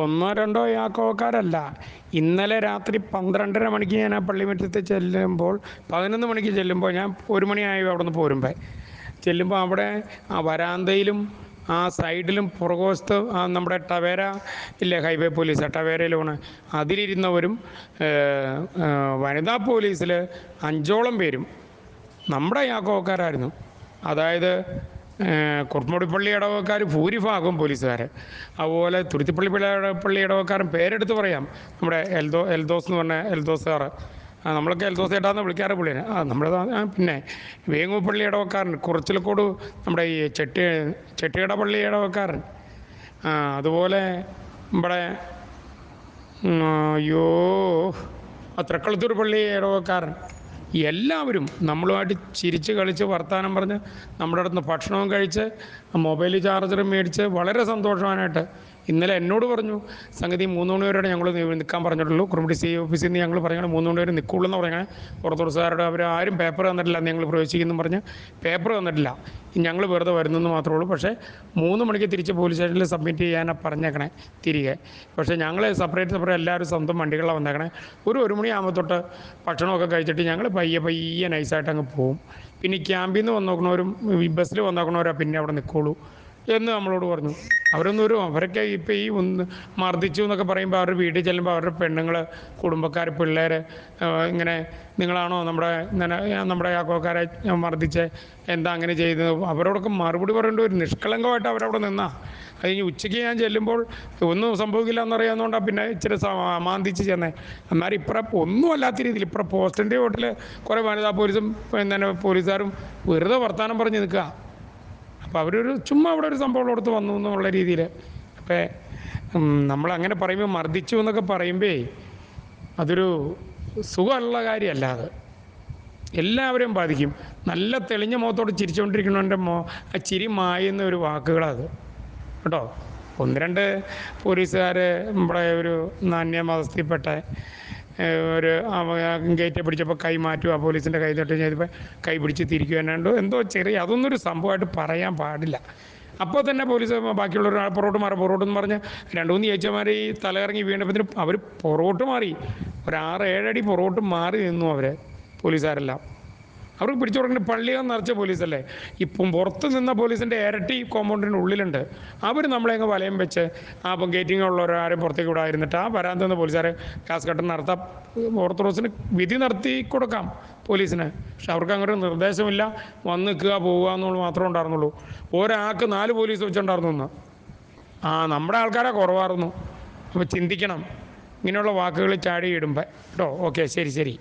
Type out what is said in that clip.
ഒന്നോ രണ്ടോ യാക്കോക്കാരല്ല ഇന്നലെ രാത്രി പന്ത്രണ്ടര മണിക്ക് ഞാൻ ആ പള്ളിമുറ്റത്ത് ചെല്ലുമ്പോൾ പതിനൊന്ന് മണിക്ക് ചെല്ലുമ്പോൾ ഞാൻ ഒരു മണിയായി അവിടെ നിന്ന് പോരുമ്പോൾ ചെല്ലുമ്പോൾ അവിടെ ആ വരാന്തയിലും ആ സൈഡിലും പുറകോസ്ത് ആ നമ്മുടെ ടവേര ഇല്ലേ ഹൈവേ പോലീസ് ടവേരയിലാണ്. അതിലിരുന്നവരും വനിതാ പോലീസിൽ അഞ്ചോളം പേരും നമ്മുടെ യാക്കോക്കാരായിരുന്നു അതായത് ഏഹ്, കുറുമുടിപ്പള്ളി ഇടവക്കാർ ഭൂരിഭാഗവും പോലീസുകാർ അതുപോലെ തുരുത്തിപ്പള്ളി പിള്ള- ഇടവക്കാരൻ പേരെടുത്ത് പറയാം. നമ്മുടെ എൽദോ എൽദോസ് എന്ന് പറഞ്ഞ എൽദോസ് സാറ്. നമ്മളൊക്കെ എൽദോസ് ഏട്ടാന്ന് വിളിക്കാറ് പുള്ളിനെ. ആ നമ്മുടെ പിന്നെ വേങ്ങുപള്ളി ഇടവക്കാരൻ കുറച്ചിലക്കോട് നമ്മുടെ ഈ ചെട്ടി ചെട്ടിയുടെ പള്ളി ഇടവക്കാരൻ അതുപോലെ ഉം, അയ്യോ ആ തൃക്കളത്തൂർ പള്ളി ഇടവക്കാരൻ എല്ലാവരും നമ്മളുമായിട്ട് ചിരിച്ച് കളിച്ച് വർത്തമാനം പറഞ്ഞ് നമ്മുടെ അടുത്ത് ഭക്ഷണവും കഴിച്ച് മൊബൈൽ ചാർജറും മേടിച്ച് വളരെ സന്തോഷവാനായിട്ട് ഇന്നലെ എന്നോട് പറഞ്ഞു സംഗതി മൂന്ന് മണി വരെ ഞങ്ങൾ നിൽക്കാൻ പറഞ്ഞിട്ടുള്ളൂ. കുറുമ്പടി സി ഓഫീസിൽ നിന്ന് ഞങ്ങൾ പറഞ്ഞാൽ മൂന്ന് മണി വരെ നിൽക്കുള്ളൂ എന്ന് പറയണേ ഓർത്തഡോക്സുകാരുടെ അവർ ആരും പേപ്പർ തന്നിട്ടില്ല ഞങ്ങൾ പ്രവേശിക്കുന്നു പറഞ്ഞ് പേപ്പർ തന്നിട്ടില്ല. ഞങ്ങൾ വെറുതെ വരുന്നെന്ന് മാത്രമേ ഉള്ളൂ. പക്ഷേ മൂന്ന് മണിക്ക് തിരിച്ച് പോലീസ് സ്റ്റേഷനിൽ സബ്മിറ്റ് ചെയ്യാനാണ് പറഞ്ഞേക്കണേ തിരികെ. പക്ഷേ ഞങ്ങൾ സെപ്പറേറ്റ് സെപ്പറേറ്റ് എല്ലാവരും സ്വന്തം വണ്ടികളാണ് വന്നേക്കണേ. ഒരു ഒരു മണിയാകുമ്പോൾ തൊട്ട് ഭക്ഷണമൊക്കെ കഴിച്ചിട്ട് ഞങ്ങൾ പയ്യെ പയ്യെ നൈസായിട്ട് അങ്ങ് പോവും. പിന്നെ ക്യാമ്പിൽ നിന്ന് വന്നേക്കണവരും ബസ്സിൽ വന്നേക്കണവരാണ് നോക്കണവരാ പിന്നെ അവിടെ നിൽക്കുള്ളൂ എന്ന് നമ്മളോട് പറഞ്ഞു. അവരൊന്നും ഒരു അവരൊക്കെ ഇപ്പോൾ ഈ ഒന്ന് മർദ്ദിച്ചു എന്നൊക്കെ പറയുമ്പോൾ അവരുടെ വീട്ടിൽ ചെല്ലുമ്പോൾ അവരുടെ പെണ്ണുങ്ങൾ കുടുംബക്കാർ പിള്ളേർ ഇങ്ങനെ നിങ്ങളാണോ നമ്മുടെ നമ്മുടെ യാക്കോക്കാരെ മർദ്ദിച്ച് എന്താ അങ്ങനെ ചെയ്തത്? അവരോടൊക്കെ മറുപടി പറയേണ്ട ഒരു നിഷ്കളങ്കമായിട്ട് അവരവിടെ നിന്നാ. അത് കഴിഞ്ഞ് ഉച്ചയ്ക്ക് ഞാൻ ചെല്ലുമ്പോൾ ഒന്നും സംഭവിക്കില്ല എന്നറിയാവുന്നതുകൊണ്ടാണ് പിന്നെ ഇച്ചിരി മാന്തിച്ച് ചെന്നേ. എന്നാൽ ഇപ്പറ ഒന്നും അല്ലാത്ത രീതിയിൽ ഇപ്പറ പോസ്റ്റിന്റെ വീട്ടിൽ കുറേ വനിതാ പോലീസും പിന്നെ പോലീസുകാരും വെറുതെ വർത്തമാനം പറഞ്ഞ് നിൽക്കുക അപ്പോൾ അവരൊരു ചുമ്മാ അവിടെ ഒരു സംഭവം കൊടുത്ത് വന്നു എന്നുള്ള രീതിയിൽ. നമ്മൾ അങ്ങനെ പറയുമ്പോൾ മർദ്ദിച്ചു എന്നൊക്കെ പറയുമ്പേ അതൊരു സുഖമുള്ള കാര്യമല്ല അത്. എല്ലാവരെയും ബാധിക്കും. നല്ല തെളിഞ്ഞ മുഖത്തോട് ചിരിച്ചുകൊണ്ടിരിക്കുന്നവന്റെ മോ ആ ചിരി മായുന്ന ഒരു വാക്കുകളത് കേട്ടോ? ഒന്ന് രണ്ട് പോലീസുകാർ നമ്മുടെ ഒരു നാണ്യമതസ്ഥയിൽപ്പെട്ട ഏഹ്, ഒരു ഗേറ്റ് പിടിച്ചപ്പോൾ കൈ മാറ്റുക പോലീസിന്റെ കൈ തൊട്ട് ചെയ്തപ്പോൾ കൈ പിടിച്ച് തിരിക്കുക എന്നാണ്ട്. എന്തോ ചെറിയ അതൊന്നും ഒരു സംഭവമായിട്ട് പറയാൻ പാടില്ല. അപ്പോൾ തന്നെ പോലീസ് ബാക്കിയുള്ളവർ പുറകോട്ട് മാറി പുറകോട്ട് എന്ന് പറഞ്ഞ് രണ്ട് മൂന്ന് ചേച്ചിമാർ ഈ തലകറങ്ങി വീണപ്പത്തിന് അവർ പുറകോട്ട് മാറി. ഒരു ആറ് ഏഴടി പുറകോട്ട് മാറി നിന്നു അവർ പോലീസുകാരെല്ലാം. അവർക്ക് പിടിച്ചു കൊടുക്കേണ്ട പള്ളികൾ നിറച്ച പോലീസല്ലേ? ഇപ്പം പുറത്ത് നിന്ന പോലീസിന്റെ ഇരട്ടി കോമ്പൗണ്ടിന്റെ ഉള്ളിലുണ്ട്. അവർ നമ്മളെ അങ്ങ് വലയം വെച്ച് ആ അപ്പം ഗേറ്റിംഗ് ഉള്ളവരാരും പുറത്തേക്ക് വിടാതിരുന്നിട്ട് ആ വരാൻ തന്ന പോലീസുകാരെ കാസ് കട്ടൻ നടത്താം. ഓർത്തഡോക്സിന് വിധി നടത്തി കൊടുക്കാം പോലീസിന്. പക്ഷെ അവർക്ക് അങ്ങനെ നിർദ്ദേശമില്ല. വന്ന് നിൽക്കുക പോവുക എന്നുള്ളത് മാത്രമേ ഉണ്ടായിരുന്നുള്ളൂ. ഒരാൾക്ക് നാല് പോലീസ് വെച്ചിട്ടുണ്ടായിരുന്നു ഒന്ന് ആ നമ്മുടെ ആൾക്കാരെ കുറവായിരുന്നു. അപ്പോൾ ചിന്തിക്കണം. ഇങ്ങനെയുള്ള വാക്കുകൾ ചാടി ഇടുമ്പോൾ കേട്ടോ? ഓക്കെ ശരി ശരി.